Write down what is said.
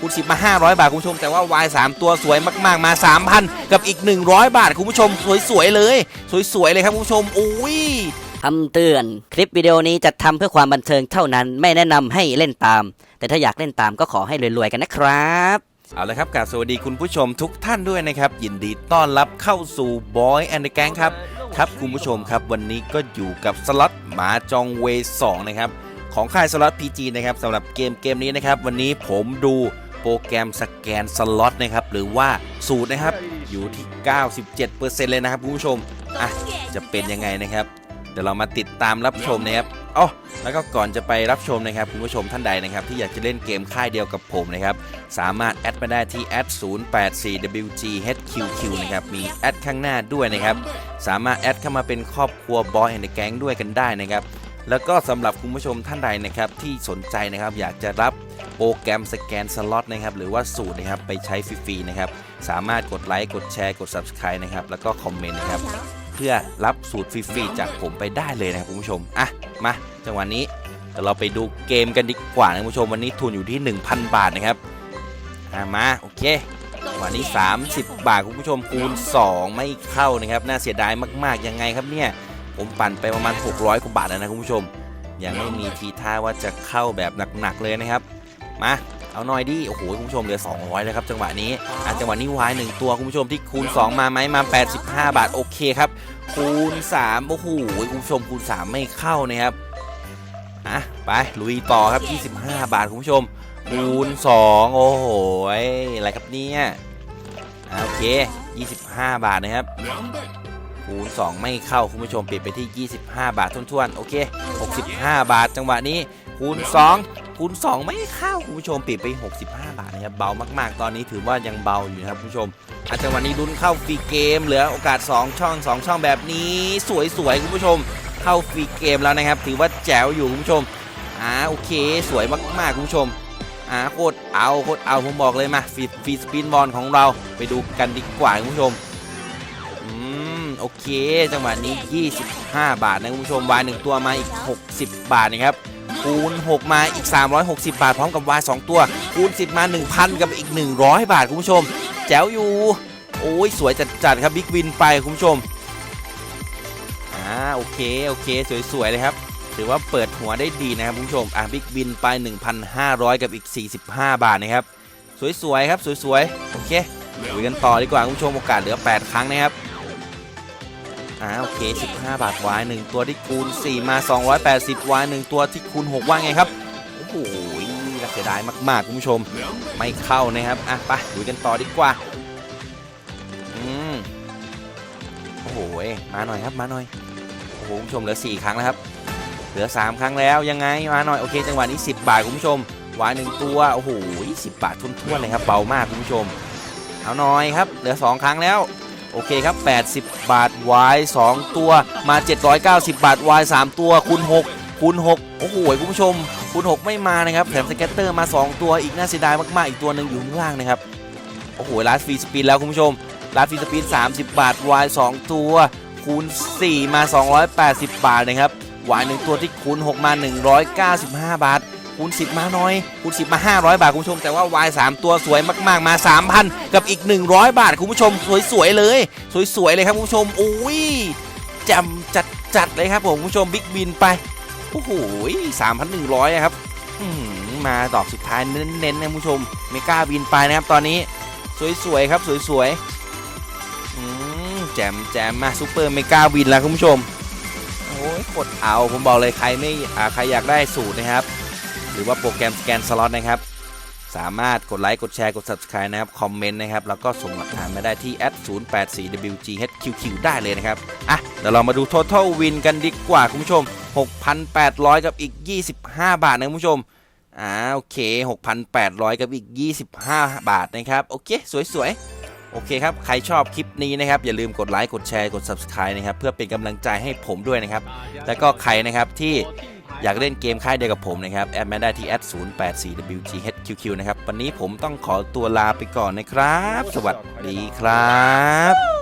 คูณ10 มา 500 บาท คุณผู้ชม แต่ว่า Y 3ตัวสวยมาก ๆ มา 3,000 กับอีก 100 บาท คุณผู้ชม สวย ๆ เลย สวย ๆ เลยครับ คุณผู้ชม อุ้ยคำเตือน คลิปวิดีโอนี้จัดทำเพื่อความบันเทิงเท่านั้น ไม่แนะนำให้เล่นตาม แต่ถ้าอยากเล่นตามก็ขอให้รวย ๆ กันนะครับ เอาละครับกราบสวัสดีคุณผู้ชมทุกท่านด้วยนะครับ ยินดีต้อนรับเข้าสู่ Boy and the Gang ครับ ครับคุณผู้ชมครับ วันนี้ก็อยู่กับสล็อตหมาจองเวสองนะครับ ของค่ายสล็อต PG นะครับสำหรับเกมเกมนี้นะครับ วันนี้ผมดู โปรแกรมสแกนสล็อตนะครับหรือว่าสูตรนะครับอยู่ที่ 97%เลยนะครับคุณผู้ชมอะจะเป็นยังไงนะครับ เดี๋ยวเรามาติดตามรับชมนะครับอ๋อแล้วก็ก่อนจะไปรับชมนะครับคุณผู้ชมท่านใดนะครับ ที่อยากจะเล่นเกมค่ายเดียวกับผมนะครับ สามารถแอดมาได้ที่แอด 084WGHQQ นะครับ มีแอดข้างหน้าด้วยนะครับ สามารถแอดเข้ามาเป็นครอบครัวบอยแอนด์แก๊งด้วยกันได้นะครับ แล้วก็สำหรับคุณผู้ชมท่านใดนะครับที่สนใจนะครับ อยากจะรับ โปรแกรมสแกนสล็อตนะครับหรือว่าสูตรนะครับไปใช้ฟรีๆนะครับสามารถกดไลค์กดแชร์กด Subscribe นะครับแล้วก็คอมเมนต์นะครับเพื่อรับสูตรฟรีๆจากผมไปได้เลยนะครับคุณผู้ชมอะมาจังหวะนี้เดี๋ยวเราไปดูเกมกันดีกว่านะคุณผู้ชมวันนี้ทุนอยู่ที่ 1,000 บาทนะครับอะมาโอเคจังหวะนี้ 30 บาทคุณผู้ชมคูณ 2 ไม่เข้านะครับน่าเสียดายมากๆยังไงครับเนี่ยผมปั่นไปประมาณ 600กว่าบาทแล้วนะคุณผู้ชมยังไม่มีทีท่าว่าจะเข้าแบบหนักๆเลยนะครับ มาเอาหน่อยดิโอ้โหคุณผู้ชมเหลือ 200 แล้วครับจังหวะนี้อะจังหวะนี้วายหนึ่งตัวคุณผู้ชมที่คูณ 2 มาไหมมา 85 บาท โอเคครับ คูณ 3 โอ้โหคุณผู้ชมคูณ 3 ไม่เข้านะครับอะไปลุยต่อครับ 25 บาทคุณผู้ชม คูณ 2 โอ้โหอะไรครับเนี่ยอะโอเค 25 บาทนะครับคูณ2ไม่เข้าคุณผู้ชมเปลี่ยนไปที่ 25 บาททวนๆโอเค 65 บาทจังหวะนี้คูณ 2 คูณ2 ไม่เข้าคุณผู้ชมปลี่ยนไป 65 บาทนะครับเบามากๆ ตอนนี้ถือว่ายังเบาอยู่นะครับคุณผู้ชม อาจังหวะนี้ลุ้นเข้าฟรีเกม เหลือโอกาส 2 ช่อง 2 ช่องแบบนี้ สวยๆคุณผู้ชม เข้าฟรีเกมแล้วนะครับ ถือว่าแจ๋วอยู่คุณผู้ชมอ่าโอเค สวยมากๆคุณผู้ชมอ่าโคตรเอาโคตรเอาผมบอกเลยมาฟรีฟรีสปินบอลของเราไปดูกันดีกว่าคุณผู้ชมอืมโอเค จังหวะนี้ 25 บาทนะคุณผู้ชมวายหนึ่งตัวมาอีก 60 บาทนะครับ คูณ 6 มาอีก 360 บาท พร้อมกับวาย2ตัว คูณ 10 มา 1,000 กับอีก 100 บาท คุณผู้ชม แจ๋วอยู่ โอ้ย สวยจัดๆครับบิ๊กวินไปคุณผู้ชม อ่า โอเค โอเค สวย ๆ เลยครับ ถือว่าเปิดหัวได้ดีนะครับคุณผู้ชม อะบิ๊กวินไป 1,500 กับอีก 45 บาทนะครับ สวย ๆ ครับ สวย ๆ โอเคลุยกันต่อดีกว่าคุณผู้ชมโอกาสเหลือ 8 ครั้งนะครับ อ่าโอเค 15 บาทวายหนึ่งตัวที่คูณ 4 มา 280วายหนึ่งตัวที่คูณ 6 ว่าไงครับ โอ้โหน่าเสียดายมากๆ คุณผู้ชม ไม่เข้านะครับ อะไปลุยกันต่อดีกว่า อืม โอ้โห มาหน่อยครับ มาหน่อย โอ้โห คุณผู้ชมเหลือ 4 ครั้งแล้วครับ เหลือ 3 ครั้งแล้ว ยังไง มาหน่อย โอเค จังหวะนี้ 10 บาท คุณผู้ชม วายหนึ่งตัว โอ้โห10 บาททุ่นๆเลยครับ เบามาก คุณผู้ชม เอาหน่อยครับ เหลือ 2 ครั้งแล้ว โอเคครับ 80 บาท Y 2ตัวมา 790 บาท Y 3ตัวคูณ6คูณ6โอ้โหคุณผู้ชมคูณ6ไม่มานะครับแถมสเก็ตเตอร์มา 2 ตัวอีกน่าเสียดายมากๆ อีกตัวหนึ่งอยู่ข้างล่างนะครับโอ้โหลาสฟรีสปินแล้วคุณผู้ชมลาสฟรีสปิน30 บาท Y 2ตัวคูณ 4 มา 280 บาทนะครับ Y 1ตัวที่คูณ 6 มา 195 บาท คูณ 10 มาหน่อยคูณ 10 มา 500 บาทคุณผู้ชม แต่ว่า Y 3ตัวสวยมากๆมา 3,000 กับอีก 100 บาทคุณผู้ชม สวยๆเลย สวยๆเลยครับคุณผู้ชมอุ้ยจำจัดจัดๆเลยครับผมคุณผู้ชมบิ๊กบินไปโอ้โห3,100อะครับอื้อหือมาดอกสุดท้ายเน้นๆนะคุณผู้ชมเมกาบินไปนะครับตอนนี้ สวยๆครับสวยๆแจมแจมมาซูเปอร์เมกาวินแล้วคุณผู้ชมโอ้ยกดเอาผมบอกเลยใครไม่ใครอยากได้สูตรนะครับ รือว่าโปรแกรมสแกนสล็อตนะครับ สามารถกดไลค์ กดแชร์ กด subscribe นะครับ คอมเมนต์นะครับ แล้วก็ส่งหลักฐานมาได้ที่ @084wghqq ได้เลยนะครับ อะ เดี๋ยวเรามาดู total win กันดีกว่า คุณผู้ชม 6,800 กับอีก 25 บาทนะคุณผู้ชมอ่าโอเค 6,800 กับอีก 25 บาทนะครับ โอเค สวยๆโอเคครับ ใครชอบคลิปนี้นะครับ อย่าลืมกดไลค์ กดแชร์ กด subscribe นะครับ เพื่อเป็นกำลังใจให้ผมด้วยนะครับ แล้วก็ใครนะครับที่ อยากเล่นเกมค่ายเดียวกับผมนะครับ แอดมาได้ที่แอด 084wghqq นะครับ วันนี้ผมต้องขอตัวลาไปก่อนนะครับ สวัสดีครับ